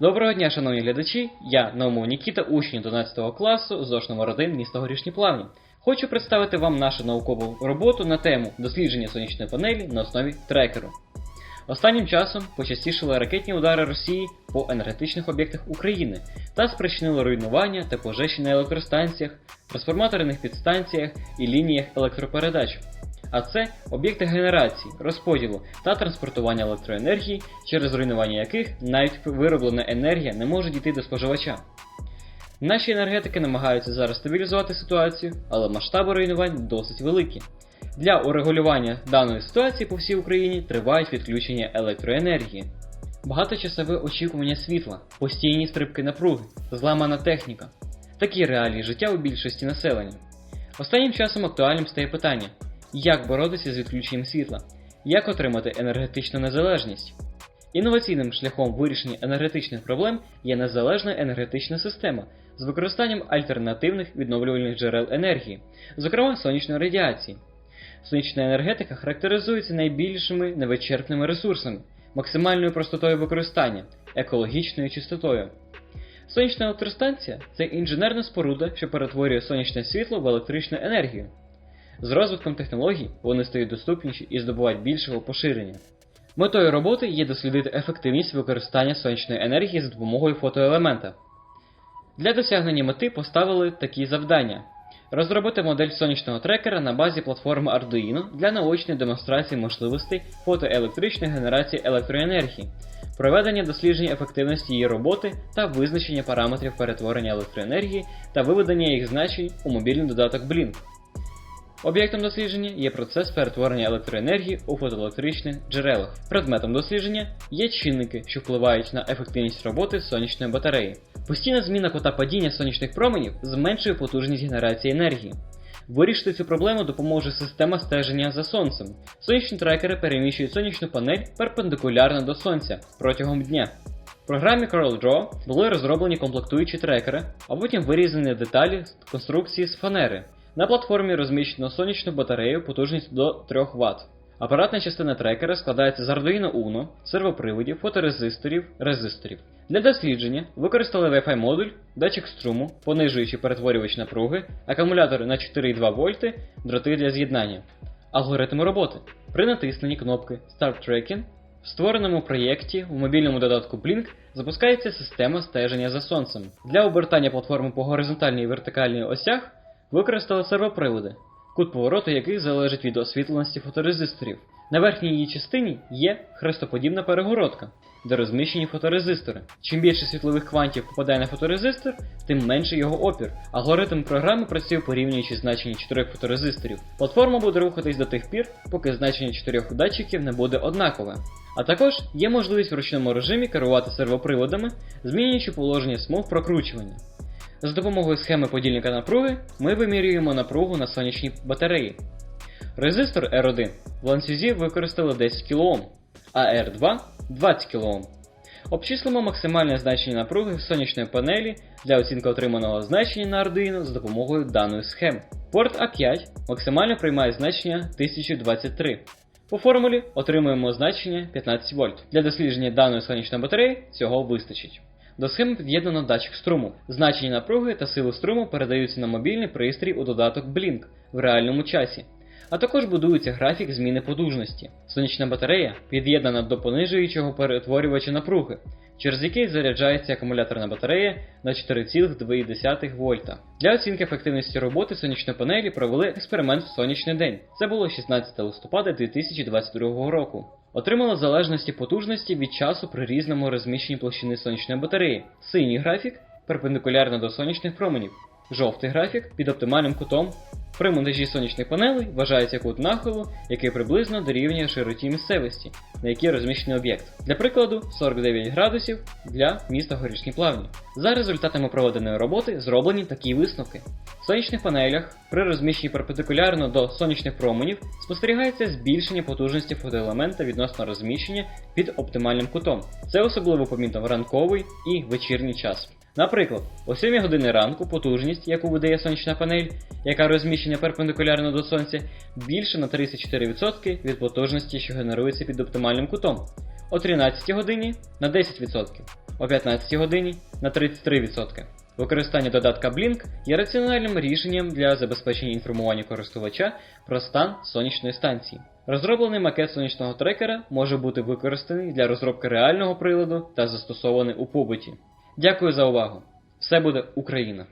Доброго дня, шановні глядачі! Я Наумов Нікіта, учень 11 класу ЗОШ номер 1 міста Горішні Плавні. Хочу представити вам нашу наукову роботу на тему дослідження сонячної панелі на основі трекеру. Останнім часом почастішили ракетні удари Росії по енергетичних об'єктах України та спричинили руйнування та пожежі на електростанціях, трансформаторних підстанціях і лініях електропередач. А це об'єкти генерації, розподілу та транспортування електроенергії, через руйнування яких навіть вироблена енергія не може дійти до споживача. Наші енергетики намагаються зараз стабілізувати ситуацію, але масштаби руйнувань досить великі. Для урегулювання даної ситуації по всій Україні тривають відключення електроенергії. Багаточасове очікування світла, постійні стрибки напруги, зламана техніка. Такі реалії життя у більшості населення. Останнім часом актуальним стає питання, як боротися з відключенням світла, як отримати енергетичну незалежність. Інноваційним шляхом вирішення енергетичних проблем є незалежна енергетична система з використанням альтернативних відновлювальних джерел енергії, зокрема сонячної радіації. Сонячна енергетика характеризується найбільшими невичерпними ресурсами, максимальною простотою використання, екологічною чистотою. Сонячна електростанція це інженерна споруда, що перетворює сонячне світло в електричну енергію. З розвитком технологій вони стають доступніші і здобувають більшого поширення. Метою роботи є дослідити ефективність використання сонячної енергії за допомогою фотоелемента. Для досягнення мети поставили такі завдання: розробити модель сонячного трекера на базі платформи Arduino для наочної демонстрації можливостей фотоелектричної генерації електроенергії, проведення досліджень ефективності її роботи та визначення параметрів перетворення електроенергії та виведення їх значень у мобільний додаток Blink. Об'єктом дослідження є процес перетворення електроенергії у фотоелектричних джерелах. Предметом дослідження є чинники, що впливають на ефективність роботи сонячної батареї. Постійна зміна кота падіння сонячних променів зменшує потужність генерації енергії. Вирішити цю проблему допоможе система стеження за сонцем. Сонячні трекери переміщують сонячну панель перпендикулярно до сонця протягом дня. В програмі CorelDRAW були розроблені комплектуючі трекери, а потім вирізані деталі конструкції з фанери. На платформі розміщено сонячну батарею потужністю до 3 Вт. Апаратна частина трекера складається з Arduino Uno, сервоприводів, фоторезисторів, резисторів. Для дослідження використали Wi-Fi модуль, датчик струму, понижуючий перетворювач напруги, акумулятори на 4,2 вольти, дроти для з'єднання. Алгоритм роботи. При натисненні кнопки Start Tracking в створеному проєкті у мобільному додатку Blink запускається система стеження за сонцем. Для обертання платформи по горизонтальній і вертикальній осях використали сервоприводи, кут повороту яких залежить від освітленості фоторезисторів. На верхній її частині є хрестоподібна перегородка, де розміщені фоторезистори. Чим більше світлових квантів попадає на фоторезистор, тим менше його опір. Алгоритм програми працює порівнюючи значення чотирьох фоторезисторів. Платформа буде рухатись до тих пір, поки значення чотирьох датчиків не буде однакове. А також є можливість в ручному режимі керувати сервоприводами, змінюючи положення смуг прокручування. За допомогою схеми подільника напруги ми вимірюємо напругу на сонячній батареї. Резистор R1 в ланцюзі використали 10 кОм, а R2 20 кОм. Обчислимо максимальне значення напруги сонячної панелі для оцінки отриманого значення на Arduino за допомогою даної схеми. Порт А5 максимально приймає значення 1023. По формулі отримуємо значення 15 вольт. Для дослідження даної сонячної батареї цього вистачить. До схеми під'єднано датчик струму. Значення напруги та сили струму передаються на мобільний пристрій у додаток Blink в реальному часі. А також будується графік зміни потужності. Сонячна батарея під'єднана до понижуючого перетворювача напруги, через який заряджається акумуляторна батарея на 4,2 вольта. Для оцінки ефективності роботи сонячної панелі провели експеримент в сонячний день. Це було 16 листопада 2022 року. Отримали залежності потужності від часу при різному розміщенні площини сонячної батареї. Синій графік перпендикулярно до сонячних променів, жовтий графік під оптимальним кутом. При монтажі сонячних панелей вважається кут нахилу, який приблизно дорівнює широті місцевості, на якій розміщений об'єкт. Для прикладу, 49 градусів для міста Горішні Плавні. За результатами проведеної роботи зроблені такі висновки. В сонячних панелях при розміщенні перпендикулярно до сонячних променів спостерігається збільшення потужності фотоелемента відносно розміщення під оптимальним кутом. Це особливо помітно в ранковий і вечірній час. Наприклад, о 7 години ранку потужність, яку видає сонячна панель, яка розміщена перпендикулярно до сонця, більше на 34% від потужності, що генерується під оптимальним кутом, о 13 годині на 10%, о 15 годині на 33%. Використання додатка Blink є раціональним рішенням для забезпечення інформування користувача про стан сонячної станції. Розроблений макет сонячного трекера може бути використаний для розробки реального приладу та застосований у побуті. Дякую за увагу! Все буде Україна!